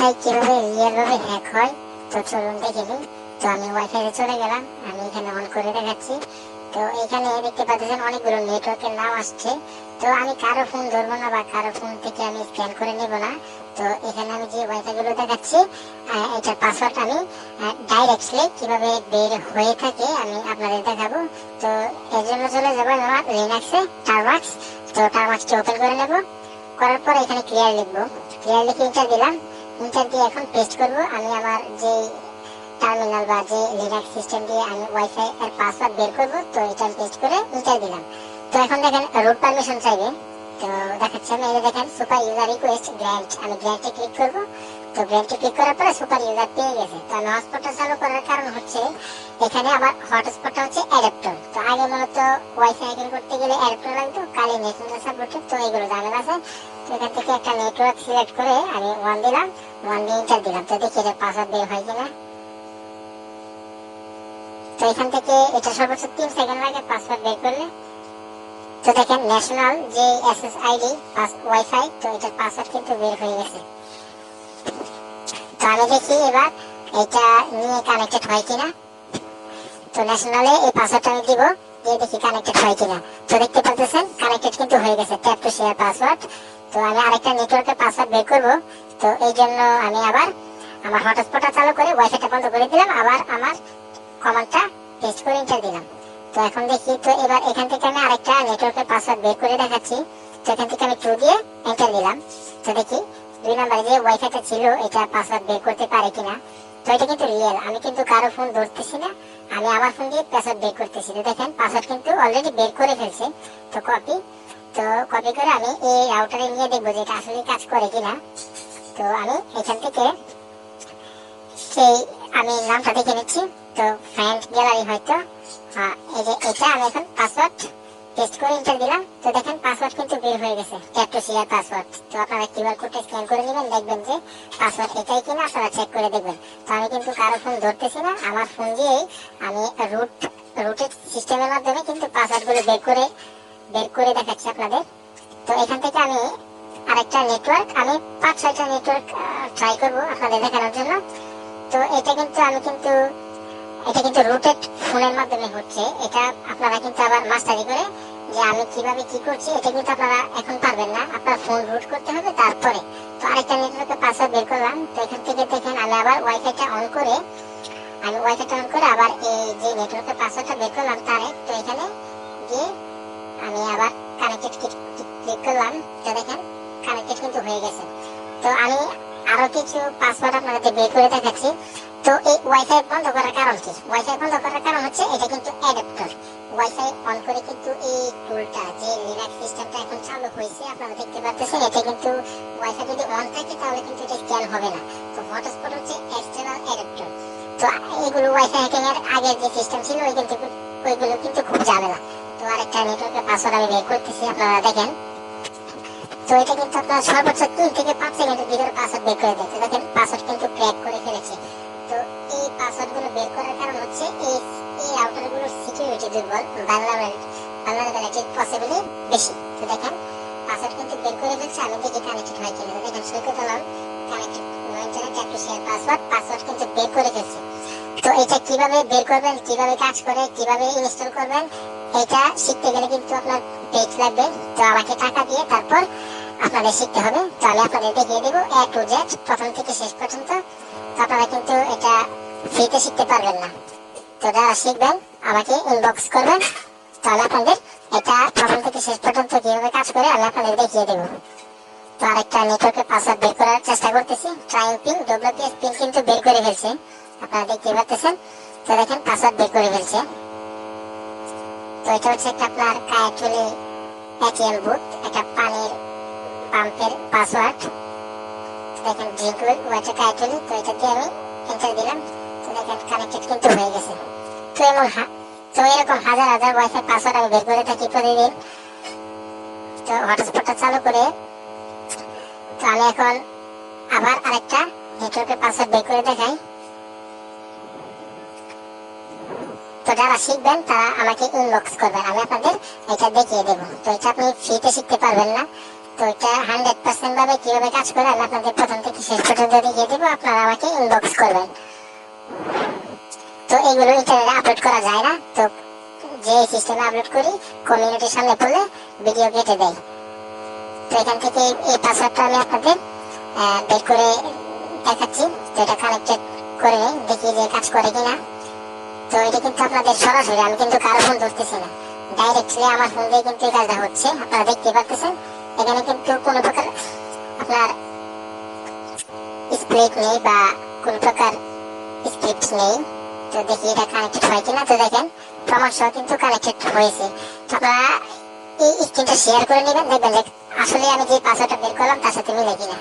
Wifi কীভাবে real ভাবে hack হয়, তো চলুন দেখে নিই। তো আমি ওয়াইফাইতে চলে গেলাম, আমি এখানে অন করে দেখাচ্ছি। তো এখানে দেখতে পাচ্ছেন অনেকগুলো নেটওয়ার্কের নাম আসছে। তো আমি কারও ফোন ধরবো না বা কারও ফোন থেকে আমি স্ক্যান করে নেব না। তো এখানে আমি যে ওয়াইফাই গুলো দেখাচ্ছি এটার পাসওয়ার্ড আমি ডাইরেক্টলি কীভাবে বের হয়ে থাকে আমি আপনাদের দেখাবো। তো এর জন্য চলে যাব আমার লিনাক্সে টারমাক্স তো টারমাক্সটি ওপেন করে নেব। করার পর এখানে ক্লিয়ার লিখব। ক্লিয়ার লিখে ইন্টার দিলাম। ইন্টার দিয়ে এখন পেস্ট করব। আমি আমার যে টার্মিনাল বা যে লিনাক্স সিস্টেম দিয়ে আমি ওয়াইফাই এর পাসওয়ার্ড বের করব, তো এটা পেস্ট করে ইন্টার দিলাম। তো এখন দেখেন রুট পারমিশন চাইবে। তো দেখাচ্ছে, আমি যে দেখেন সুপার ইউজার রিকোয়েস্ট গ্র্যান্ট আমি গ্র্যান্টে ক্লিক করব। তো গ্র্যান্টে ক্লিক করার পরে সুপার ইউজার পেয়ে গেছে। তো আমি হটস্পটটা চালু করার কারণ হচ্ছে, এখানে আমার হটস্পটটা হচ্ছে অ্যাডাপ্টর তো আগে মূলত ওয়াইফাই হ্যাকিং করতে গেলে অ্যাডাপ্টর লাগতো, কালি নেটওয়ার্ক সাপোর্টেড তো এগুলো ঝামেলা আছে। তো এখান থেকে একটা নেটওয়ার্ক সিলেক্ট করে আমি ওয়ান দিলাম। ওয়ান ইন্টার দিলাম। তো দেখি এটার পাসওয়ার্ড বের হয় কিনা। তো এখান থেকে এটা সর্বোচ্চ তিন সেকেন্ড লাগে পাসওয়ার্ড বের করলে। তো দেখেন ন্যাশনাল যে এসএসআইডি ওয়াইফাই তো এটার পাসওয়ার্ড কিন্তু বের হয়ে গেছে। তো আমি দেখি এবার এটা নিয়ে কানেক্টেড হয় কিনা। তো ন্যাশনালে এই পাসওয়ার্ডটা আমি দিব, দিয়ে দেখি কানেক্টেড হয় কিনা। তো দেখতে পাচ্ছেন কানেক্টেড কিন্তু হয়ে গেছে। ট্যাপ টু শেয়ার পাসওয়ার্ড তো আমি আরেকটা নেটওয়ার্কের পাসওয়ার্ড বের করব। তো এই জন্য আমি আবার আমার হটস্পটটা চালু করে ওয়াইফাইটা বন্ধ করে দিলাম, আবার আমার কমান্ডটা পেস্ট করে এন্টার দিলাম। তো এখন দেখি, তো এবার এখান থেকে আমি আরেকটা নেটওয়ার্কের পাসওয়ার্ড বের করে দেখাচ্ছি। তো এখান থেকে আমি টু দিয়ে এন্টার দিলাম। তো দেখি, দুই নাম্বারে যে ওয়াইফাইটা ছিল, এটা পাসওয়ার্ড বের করতে পারে কিনা? তো এটা কিন্তু রিয়েল আমি কিন্তু কারও ফোন ধরতেছি না। আমি আমার ফোন দিয়ে পাসওয়ার্ড বের করতেছি। তো দেখেন পাসওয়ার্ড কিন্তু অলরেডি বের করে ফেলছে। তো কপি তো কপি করে আমি এই রাউটারে নিয়ে দেখব যে এটা আসলে কাজ করে কিনা। তো আমি এখান থেকে সেই আমি নামটা দেখে নিচ্ছি। তো ফ্রেন্ড গ্যালারি হয়তো হ্যাঁ, এই যে এটা আমি এখন পাসওয়ার্ড পেস্ট করে এন্টার দিলাম। তো দেখেন পাসওয়ার্ড কিন্তু বের হয়ে গেছে। ট্যাপ শেয়ার পাসওয়ার্ড তো আপনারা কিউআর কোডটা স্ক্যান করে নেবেন দেখবেন যে পাসওয়ার্ড এটাই কিনা আপনারা চেক করে দেখবেন। তো আমি কিন্তু কারও ফোন ধরতেছি না আমার ফোন দিয়েই আমি রুট রুটেড সিস্টেমের মাধ্যমে কিন্তু পাসওয়ার্ডগুলো বের করে বের করে দেখাচ্ছি আপনাদের। তো এখান থেকে আমি আরেকটা নেটওয়ার্ক আমি পাঁচ, ছয়টা নেটওয়ার্ক ট্রাই করব আপনাদের দেখানোর জন্য। তো এটা কিন্তু আমি কিন্তু, এটা কিন্তু রুটেড ফোনের মাধ্যমে হচ্ছে। এটা আপনারা কিন্তু আবার মাস্টারি করে যে আমি কীভাবে কি করছি, এটা কিন্তু আপনারা এখন পারবেন না। আপনার ফোন রুট করতে হবে তারপরে। তো আরেকটা নেটওয়ার্কের পাসওয়ার্ড বের করলাম। তো এখান থেকে দেখেন, আমি আবার ওয়াইফাইটা অন করে, আমি ওয়াইফাইটা অন করে আবার এই যে নেটওয়ার্কের পাসওয়ার্ডটা বের করলাম তারে, তো এখানে গিয়ে আমি আবার কানেক্টেড করলাম তো দেখেন কানেক্টেড কিন্তু হয়ে গেছে। তো আমি আরও কিছু পাসওয়ার্ড আপনাদের বের করে দেখাচ্ছি। তো এই ওয়াইফাই বন্ধ করার কারণ কি? ওয়াইফাই বন্ধ করার কারণ হচ্ছে এটা কিন্তু অ্যাডাপ্টার ওয়াইফাই অন করে কিন্তু এই টুলটা যে লিনাক্স সিস্টেমটা এখন চালু হয়েছে, আপনারা দেখতে পাচ্ছেন এটা কিন্তু ওয়াইফাই যদি অন থাকে, তাহলে কিন্তু এটা স্ক্যান হবে না। তো হটস্পট হচ্ছে এক্সটার্নাল অ্যাডাপ্টার তো এগুলো ওয়াইফাই হ্যাকিং এর আগের যে সিস্টেম ছিল, ওই কিন্তু, ওইগুলো কিন্তু খুব ঝামেলা। তো নেটওয়ার্কের পাসওয়ার্ড আমি বের করতেছি, আপনারা দেখেন। তো এটা কিন্তু আপনার সর্বোচ্চ তিন থেকে পাঁচ সেকেন্ডের ভিতরে পাসওয়ার্ড বের করে দেয় দেখেন পাসওয়ার্ড কিন্তু ক্র্যাক করে ফেলেছে। তো এই পাসওয়ার্ড বের করার কারণ হচ্ছে এই এই রাউটার সিকিউরিটি দুর্বল ভালনারেবিলিটি পসিবলি বেশি। তো দেখেন পাসওয়ার্ড কিন্তু বের করে ফেলছে, আমি দেখি কানেক্টেড হয় কিনা। দেখেন, Saikat Alam connected internet tap to share password password কিন্তু বের করে ফেলছে। তো এটা কীভাবে বের করবেন, কীভাবে কাজ করে, কীভাবে ইনস্টল করবেন এটা শিখতে গেলে কিন্তু আপনার পেজ লাগবে। তো আমাকে টাকা দিয়ে তারপর আপনাদের শিখতে হবে। তো আমি আপনাদের দেখিয়ে দেবো এ টু জেড প্রথম থেকে শেষ পর্যন্ত। তো আপনারা কিন্তু এটা ফ্রিতে শিখতে পারবেন না। তো যারা শিখবেন, আমাকে ইনবক্স করবেন। তাহলে আপনাদের এটা প্রথম থেকে শেষ পর্যন্ত কীভাবে কাজ করে, আমি আপনাদের দেখিয়ে দেবো। তো আরেকটা নেটওয়ার্কের পাসওয়ার্ড বের করার চেষ্টা করতেছি। ট্রাইং পিন ডব্লিউপিএস পিন কিন্তু বের করে ফেলছে। আপনারা দেখতে পাচ্ছেন। তো দেখেন পাসওয়ার্ড বের করে ফেলছে। তো এটা হচ্ছে একটা আপনার কায়াচুলি এটিএম বুথ, একটা পানির পাম্পের পাসওয়ার্ড। দেখেন ড্রিঙ্কুল ওয়াটার কায়াচুলি তো এটা দিয়ে আমি এন্টার দিলাম। তো দেখেন কানেক্টেড কিন্তু হয়ে গেছে। তো এমন তো এরকম হাজার হাজার ওয়াইফাই পাসওয়ার্ড আমি বের করে থাকি প্রতিদিন। তো হটস্পটটা চালু করে তো আমি এখন আবার আরেকটা নেটওয়ার্কের পাসওয়ার্ড বের করে দেখাই। তো যারা শিখবেন, তারা আমাকে ইনবক্স করবেন। আমি আপনাদের এটা দেখিয়ে দেবো। তো এটা আপনি ফ্রিতে শিখতে পারবেন না। তো এটা হান্ড্রেড পার্সেন্ট ভাবে কীভাবে কাজ করে, আমি আপনাদের প্রথম থেকে শেষ পর্যন্ত দেখিয়ে দেবো। আপনারা আমাকে ইনবক্স করবেন। তো এগুলো ইন্টারনেটে আপলোড করা যায় না। তো যে সিস্টেমে আপলোড করি কমিউনিটির সামনে পড়লে ভিডিও কেটে দেয়। তো এখান থেকে এই পাসওয়ার্ডটা আমি আপনাদের বের করে দেখাচ্ছি। তো এটা কানেক্টেড করে দেখি যে কাজ করে কিনা। তো এটা কিন্তু আপনাদের সরাসরি, আমি কিন্তু কারও ফোন ধরতেছি না। ডাইরেক্টলি আমার ফোন দিয়ে কিন্তু এই কাজটা হচ্ছে, আপনারা পাচ্ছেন এখানে কিন্তু কোনো প্রকার আপনার স্প্লিট নেই বা প্রকার স্ক্রিপ্ট নেই। তো দেখি এটা কানেক্টেড হয় কিনা। তো দেখেন, প্রমাণ সহ কিন্তু কানেক্টেড হয়েছে। তো আপনারা এই স্ক্রিনটা শেয়ার করে নেবেন, দেখবেন আসলে আমি যে পাসওয়ার্ডটা বের করলাম, তার সাথে মিলে কিনা।